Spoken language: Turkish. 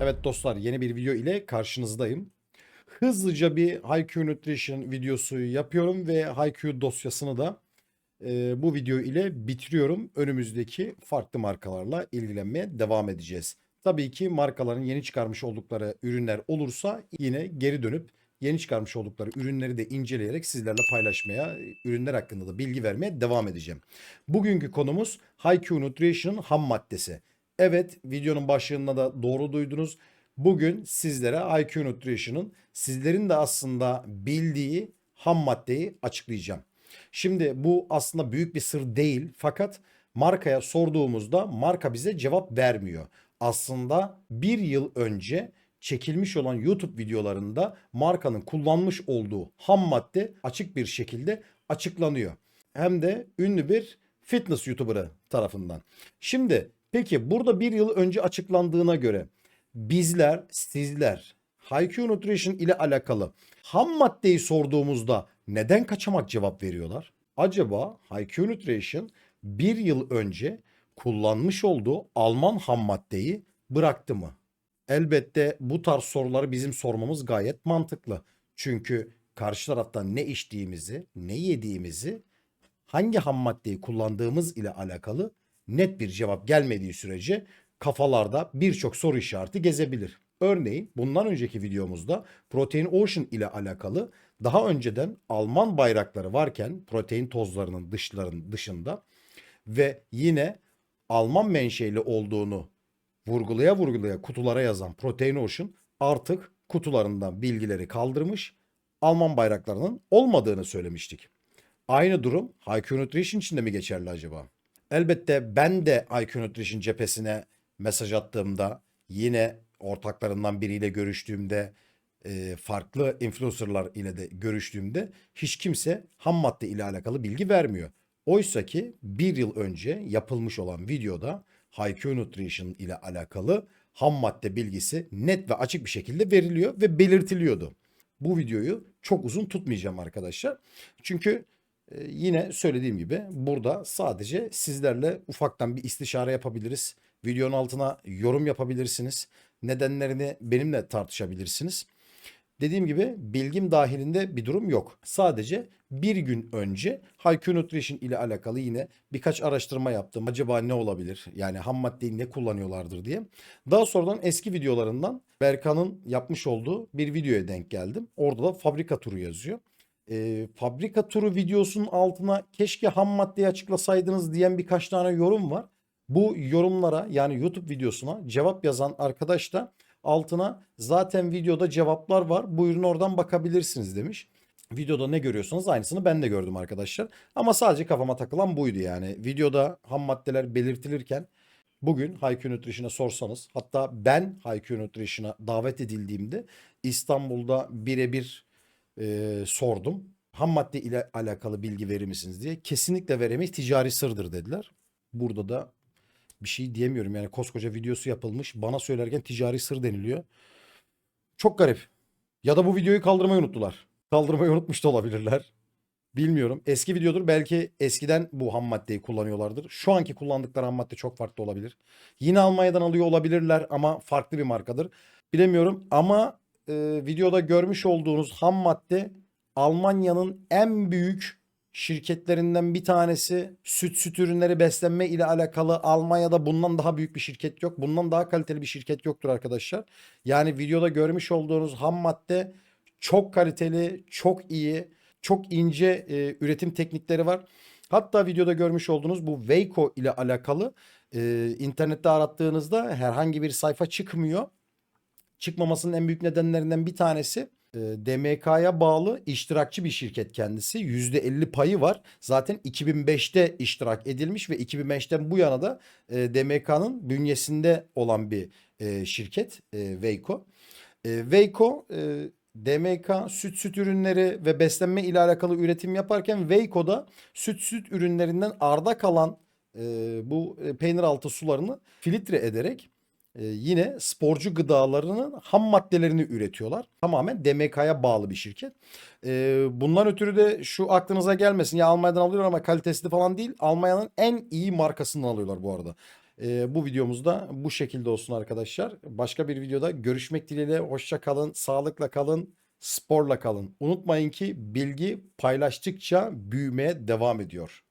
Evet dostlar yeni bir video ile karşınızdayım. Hızlıca bir HiQ Nutrition videosu yapıyorum ve HiQ dosyasını da e, bu video ile bitiriyorum. Önümüzdeki farklı markalarla ilgilenmeye devam edeceğiz. Tabii ki markaların yeni çıkarmış oldukları ürünler olursa yine geri dönüp yeni çıkarmış oldukları ürünleri de inceleyerek sizlerle paylaşmaya, ürünler hakkında da bilgi vermeye devam edeceğim. Bugünkü konumuz HiQ Nutrition ham maddesi. Evet videonun başlığında da doğru duydunuz. Bugün sizlere IQ Nutrition'ın sizlerin de aslında bildiği ham maddeyi açıklayacağım. Şimdi bu aslında büyük bir sır değil fakat markaya sorduğumuzda marka bize cevap vermiyor. Aslında bir yıl önce çekilmiş olan YouTube videolarında markanın kullanmış olduğu ham madde açık bir şekilde açıklanıyor. Hem de ünlü bir fitness YouTuber'ı tarafından. Şimdi Peki burada bir yıl önce açıklandığına göre bizler, sizler HiQ Nutrition ile alakalı ham maddeyi sorduğumuzda neden kaçamak cevap veriyorlar? Acaba HiQ Nutrition bir yıl önce kullanmış olduğu Alman ham maddeyi bıraktı mı? Elbette bu tarz soruları bizim sormamız gayet mantıklı. Çünkü karşı taraftan ne içtiğimizi, ne yediğimizi, hangi ham maddeyi kullandığımız ile alakalı net bir cevap gelmediği sürece kafalarda birçok soru işareti gezebilir. Örneğin bundan önceki videomuzda Protein Ocean ile alakalı daha önceden Alman bayrakları varken protein tozlarının dışların dışında ve yine Alman menşeli olduğunu vurgulaya vurgulaya kutulara yazan Protein Ocean artık kutularından bilgileri kaldırmış Alman bayraklarının olmadığını söylemiştik. Aynı durum HiQ Nutrition için de mi geçerli acaba? Elbette ben de IQ Nutrition cephesine mesaj attığımda yine ortaklarından biriyle görüştüğümde e, farklı influencerlar ile de görüştüğümde hiç kimse ham madde ile alakalı bilgi vermiyor. Oysa ki bir yıl önce yapılmış olan videoda HiQ Nutrition ile alakalı ham madde bilgisi net ve açık bir şekilde veriliyor ve belirtiliyordu. Bu videoyu çok uzun tutmayacağım arkadaşlar. Çünkü ee, yine söylediğim gibi burada sadece sizlerle ufaktan bir istişare yapabiliriz. Videonun altına yorum yapabilirsiniz. Nedenlerini benimle tartışabilirsiniz. Dediğim gibi bilgim dahilinde bir durum yok. Sadece bir gün önce HiQ Nutrition ile alakalı yine birkaç araştırma yaptım. Acaba ne olabilir? Yani ham maddeyi ne kullanıyorlardır diye. Daha sonradan eski videolarından Berkan'ın yapmış olduğu bir videoya denk geldim. Orada da fabrika turu yazıyor e, fabrika turu videosunun altına keşke ham maddeyi açıklasaydınız diyen birkaç tane yorum var. Bu yorumlara yani YouTube videosuna cevap yazan arkadaş da altına zaten videoda cevaplar var. Buyurun oradan bakabilirsiniz demiş. Videoda ne görüyorsanız aynısını ben de gördüm arkadaşlar. Ama sadece kafama takılan buydu yani. Videoda ham maddeler belirtilirken bugün HiQ Nutrition'a sorsanız hatta ben HiQ Nutrition'a davet edildiğimde İstanbul'da birebir e, sordum. Ham madde ile alakalı bilgi verir misiniz diye. Kesinlikle veremeyiz. Ticari sırdır dediler. Burada da bir şey diyemiyorum. Yani koskoca videosu yapılmış. Bana söylerken ticari sır deniliyor. Çok garip. Ya da bu videoyu kaldırmayı unuttular. Kaldırmayı unutmuş da olabilirler. Bilmiyorum. Eski videodur. Belki eskiden bu ham maddeyi kullanıyorlardır. Şu anki kullandıkları ham madde çok farklı olabilir. Yine Almanya'dan alıyor olabilirler ama farklı bir markadır. Bilemiyorum ama e, videoda görmüş olduğunuz ham madde Almanya'nın en büyük şirketlerinden bir tanesi. Süt süt ürünleri beslenme ile alakalı Almanya'da bundan daha büyük bir şirket yok. Bundan daha kaliteli bir şirket yoktur arkadaşlar. Yani videoda görmüş olduğunuz ham madde çok kaliteli, çok iyi, çok ince e, üretim teknikleri var. Hatta videoda görmüş olduğunuz bu Weyco ile alakalı e, internette arattığınızda herhangi bir sayfa çıkmıyor çıkmamasının en büyük nedenlerinden bir tanesi e, DMK'ya bağlı iştirakçı bir şirket kendisi. %50 payı var. Zaten 2005'te iştirak edilmiş ve 2005'ten bu yana da e, DMK'nın bünyesinde olan bir e, şirket Veyko. Veyko DMK süt süt ürünleri ve beslenme ile alakalı üretim yaparken Veyko'da süt süt ürünlerinden arda kalan bu peynir altı sularını filtre ederek e, yine sporcu gıdalarının ham maddelerini üretiyorlar. Tamamen DMK'ya bağlı bir şirket. E, bundan ötürü de şu aklınıza gelmesin. Ya Almanya'dan alıyorlar ama kalitesi falan değil. Almanya'nın en iyi markasından alıyorlar bu arada. Ee, bu videomuz da bu şekilde olsun arkadaşlar. Başka bir videoda görüşmek dileğiyle. Hoşça kalın, sağlıkla kalın, sporla kalın. Unutmayın ki bilgi paylaştıkça büyümeye devam ediyor.